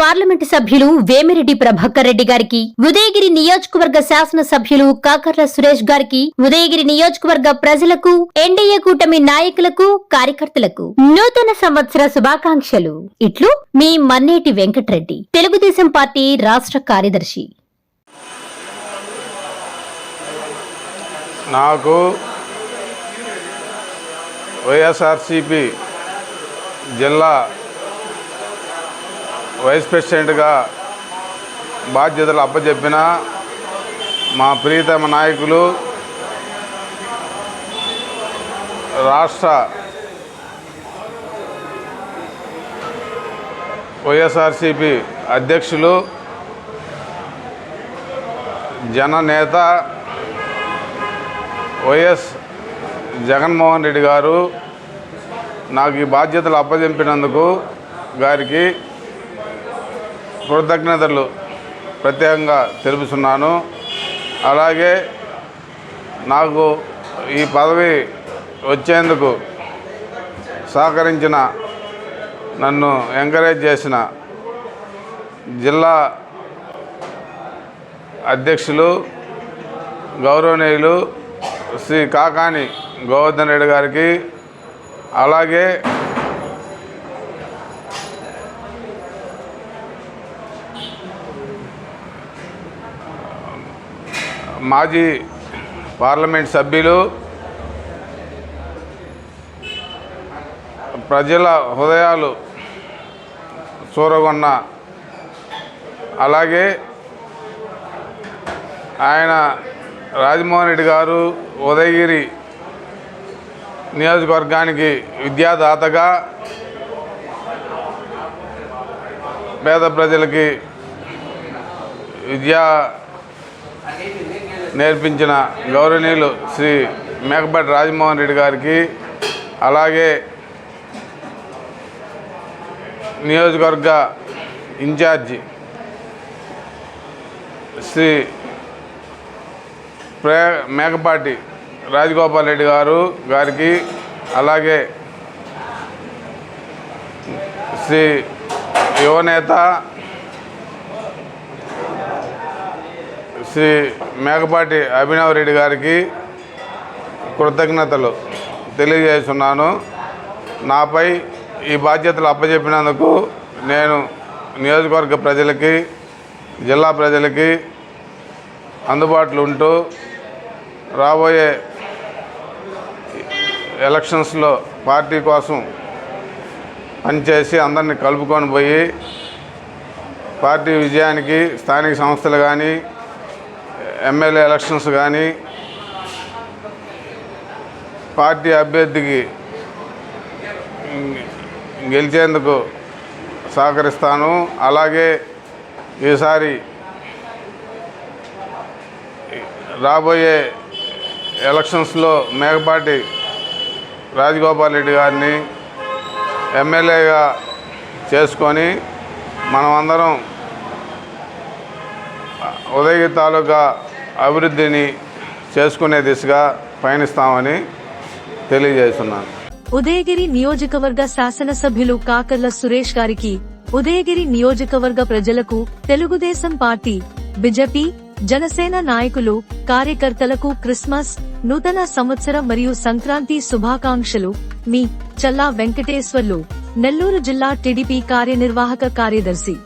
Parliament సభ్యులు వేమిరెడ్డి ప్రభాకర్ రెడ్డి గారికి ఉదయగిరి నియోజకవర్గ శాసన సభ్యులు కాకర్ల సురేష్ గారికి ఉదయగిరి నియోజకవర్గ ప్రజలకు ఎన్డీఏ కూటమి నాయకులకు కార్యకర్తలకు నూతన సంవత్సర శుభాకాంక్షలు. ఇట్లు మీ మన్నేటి వెంకటరెడ్డి తెలుగుదేశం పార్టీ రాష్ట్ర కార్యదర్శి. నాకు వైఎస్ఆర్సిపి జిల్లా వైస్ ప్రెసిడెంట్గా బాధ్యతలు అప్పచెప్పిన మా ప్రియతమ నాయకులు రాష్ట్ర వైఎస్ఆర్సిపి అధ్యక్షులు జననేత వైఎస్ జగన్మోహన్ రెడ్డి గారు నాకు ఈ బాధ్యతలు అప్పజెంపినందుకు గారికి కృతజ్ఞతలు ప్రత్యేకంగా తెలుపుతున్నాను. అలాగే నాకు ఈ పదవి వచ్చేందుకు సహకరించిన నన్ను ఎంకరేజ్ చేసిన జిల్లా అధ్యక్షులు గౌరవనీయులు శ్రీ కాకాని గోవర్ధన్ రెడ్డి గారికి అలాగే మాజీ పార్లమెంట్ సభ్యులు ప్రజల హృదయాలు చూరగొన్న అలాగే ఆయన రాజమోహన్ రెడ్డి గారు ఉదయగిరి నియోజకవర్గానికి విద్యాదాతగా పేద ప్రజలకి విద్యా నేర్పించిన గౌరవనీయులు శ్రీ మేకపాటి రాజమోహన్ రెడ్డి గారికి అలాగే నియోజకవర్గ ఇన్ఛార్జి శ్రీ ప్రే మేకపాటి రాజగోపాల్ రెడ్డి గారు గారికి అలాగే శ్రీ యువనేత శ్రీ మేకపాటి అభినవ్ రెడ్డి గారికి కృతజ్ఞతలు తెలియజేస్తున్నాను. నాపై ఈ బాధ్యతలు అప్పచెప్పినందుకు నేను నియోజకవర్గ ప్రజలకి జిల్లా ప్రజలకి అందుబాటులో ఉంటూ రాబోయే ఎలక్షన్స్లో పార్టీ కోసం పనిచేసి అందరినీ కలుపుకొని పోయి పార్టీ విజయానికి స్థానిక సంస్థలు కానీ ఎమ్మెల్యే ఎలక్షన్స్ కానీ పార్టీ అభ్యర్థికి గెలిచేందుకు సహకరిస్తాను. అలాగే ఈసారి రాబోయే ఎలక్షన్స్లో మేకపాటి రాజగోపాల్ రెడ్డి గారిని ఎమ్మెల్యేగా చేసుకొని మనమందరం ఉదయగిరి తాలూకా అభివృద్ధిని చేసుకునే దిశగా పయనిస్తామని తెలియజేస్తున్నాను. ఉదయగిరి నియోజకవర్గ శాసనసభ్యులు కాకర్ల సురేష్ గారికి ఉదయగిరి నియోజకవర్గ ప్రజలకు తెలుగుదేశం పార్టీ బిజెపి జనసేన నాయకులు కార్యకర్తలకు క్రిస్మస్ నూతన సంవత్సర మరియు సంక్రాంతి శుభాకాంక్షలు. మీ చల్లా వెంకటేశ్వర్లు నెల్లూరు జిల్లా టీడీపీ కార్యనిర్వాహక కార్యదర్శి.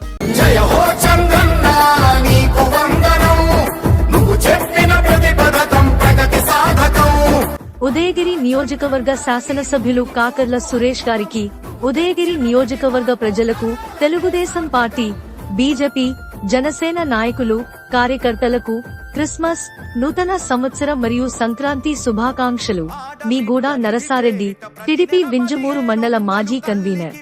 ఉదయగిరి నియోజకవర్గ శాసనసభ్యులు కాకర్ల సురేష్ గారికి ఉదయగిరి నియోజకవర్గ ప్రజలకు తెలుగుదేశం పార్టీ బీజేపీ జనసేన నాయకులు కార్యకర్తలకు క్రిస్మస్ నూతన సంవత్సర మరియు సంక్రాంతి శుభాకాంక్షలు. మీ గూడా నరసారెడ్డి టిడిపి వింజమూరు మండల మాజీ కన్వీనర్.